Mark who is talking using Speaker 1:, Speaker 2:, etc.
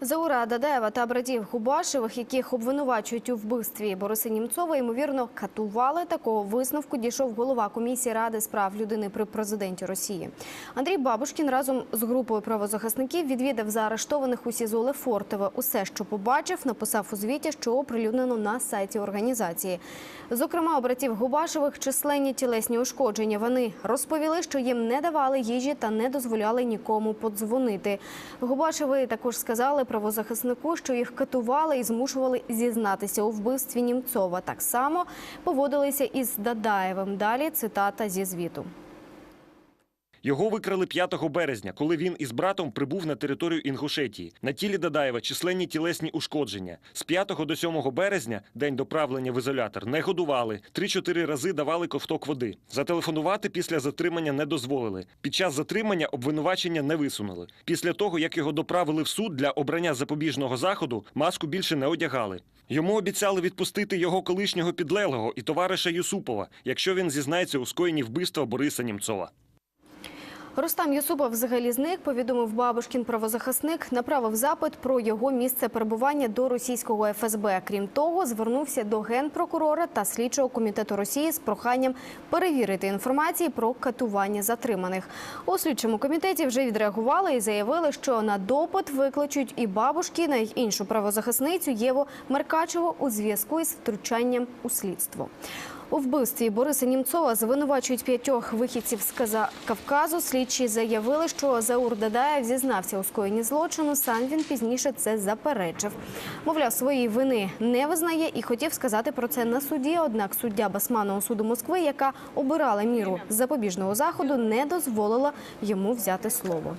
Speaker 1: Заура Дадаєва та братів Губашевих, яких обвинувачують у вбивстві Бориса Німцова, ймовірно, катували. Такого висновку дійшов голова комісії ради з прав людини при президенті Росії. Андрій Бабушкін разом з групою правозахисників відвідав заарештованих у СІЗО Лефортове. Усе, що побачив, написав у звіті, що оприлюднено на сайті організації. Зокрема, у братів Губашевих численні тілесні ушкодження. Вони розповіли, що їм не давали їжі та не дозволяли нікому подзвонити. Губашеви також сказали правозахиснику, що їх катували і змушували зізнатися у вбивстві Німцова. Так само поводилися із Дадаєвим. Далі цитата зі звіту.
Speaker 2: Його викрали 5 березня, коли він із братом прибув на територію Інгушетії. На тілі Дадаєва численні тілесні ушкодження. З 5 до 7 березня, день доправлення в ізолятор, не годували. 3-4 рази давали ковток води. Зателефонувати після затримання не дозволили. Під час затримання обвинувачення не висунули. Після того, як його доправили в суд для обрання запобіжного заходу, маску більше не одягали. Йому обіцяли відпустити його колишнього підлеглого і товариша Юсупова, якщо він зізнається у скоєнні вбивства Бориса Німцова.
Speaker 1: Рустам Юсупов взагалі зник, повідомив Бабушкін правозахисник, направив запит про його місце перебування до російського ФСБ. Крім того, звернувся до генпрокурора та слідчого комітету Росії з проханням перевірити інформацію про катування затриманих. У слідчому комітеті вже відреагували і заявили, що на допит викличуть і Бабушкіна, і іншу правозахисницю Єву Меркачеву у зв'язку із втручанням у слідство. У вбивстві Бориса Німцова звинувачують п'ятьох вихідців з Каза- Кавказу. Слідчі заявили, що Заур Дадаєв зізнався у скоєнні злочину. Сам він пізніше це заперечив. Мовляв, своєї вини не визнає і хотів сказати про це на суді. Однак суддя Басманного суду Москви, яка обирала міру запобіжного заходу, не дозволила йому взяти слово.